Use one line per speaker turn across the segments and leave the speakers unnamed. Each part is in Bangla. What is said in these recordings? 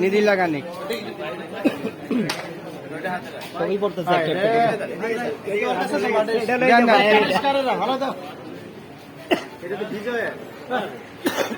নিধি লাগানি
পড়তেছে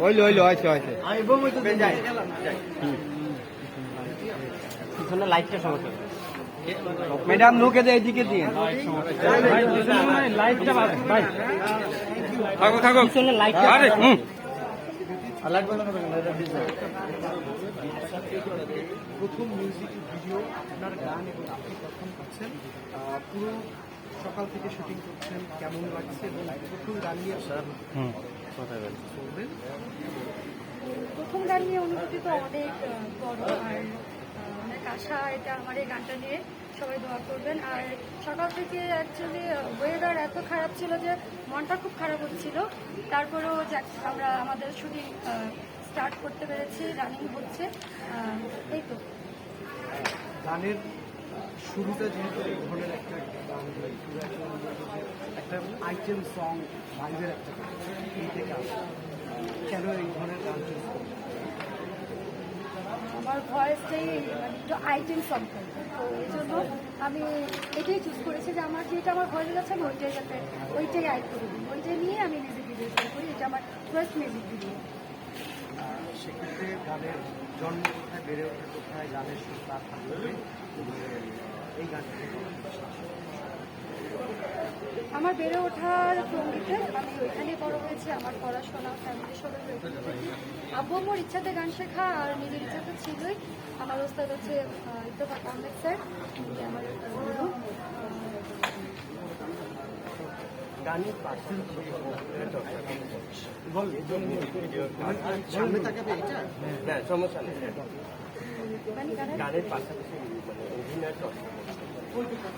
ওইলো ওইলো হয়েছে হয়েছে
পিছনে লাইটটা সমস্যা।
ম্যাডাম লোকে দিয়ে এদিকে দিয়ে।
থাকো থাকো।
লাইটটা
আরে হুম।
প্রথম মিউজিক ভিডিও আপনার গান এবং আপনি প্রথম আহ, পুরো সকাল থেকে শুটিং করছেন কেমন লাগছে এবং প্রথম গান নিয়ে আপনার বলবেন
প্রথম গান নিয়ে অনুভূতি তো অনেক আহ, বড় আর আহ, অনেক আশা, এটা আমার এই গানটা নিয়ে সবাই দোয়া করবেন আর সকাল থেকে অ্যাকচুয়ালি ওয়েদার এত খারাপ ছিল যে মনটা খুব খারাপ হচ্ছিল তারপরেও আমরা আমাদের শুটিং স্টার্ট করতে পেরেছি রানিং হচ্ছে এই তো
গানের শুরুটা যেহেতু এই ধরনের একটা গান একটা আইটেম সং ভাইবের একটা গান এই থেকে। কেন এই ধরনের গান?
আমার ভয়েসটাই মানে একটু আইটেম সং করবে তো এই জন্য আমি এটাই চুজ করেছি যে আমার যেটা আমার ভয়েস আছে আমি ওইটাই যাতে, ওইটাই আইট করে দিই ওইটাই নিয়ে আমি মিউজিক ভিডিও শুরু করি, এটা আমার ফার্স্ট মিউজিক ভিডিও
এই?
আমার বেড়ে ওঠার সঙ্গীতে আমি ওইখানে বড় হয়েছি আমার পড়াশোনা ফ্যামিলি সবাই আব্বু আমার ইচ্ছাতে গান শেখা আর নিজের ইচ্ছা তো ছিলই। আমার ওস্তাদ হচ্ছে ইত্তেফাক আহমেদ স্যার আমার
গানের পার্সেল বল সামনে তাকাবে এটা?
না সমস্যা নেই।
মানে গানের
পাশাপাশি মানে অভিনয়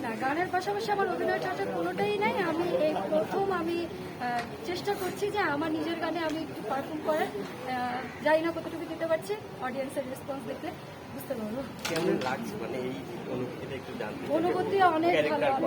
না গানের পাশাপাশি আমার অভিনয় চর্চা কোনোটাই নাই। আমি এই প্রথম আমি চেষ্টা করছি যে আমার নিজের গানে আমি একটু পারফর্ম করার। যাই না কতটুকু দিতে পারছি অডিয়েন্সের রেসপন্স দেখলে বুঝতে পারব।
মানে।
অনুভূতি অনেক ভালো।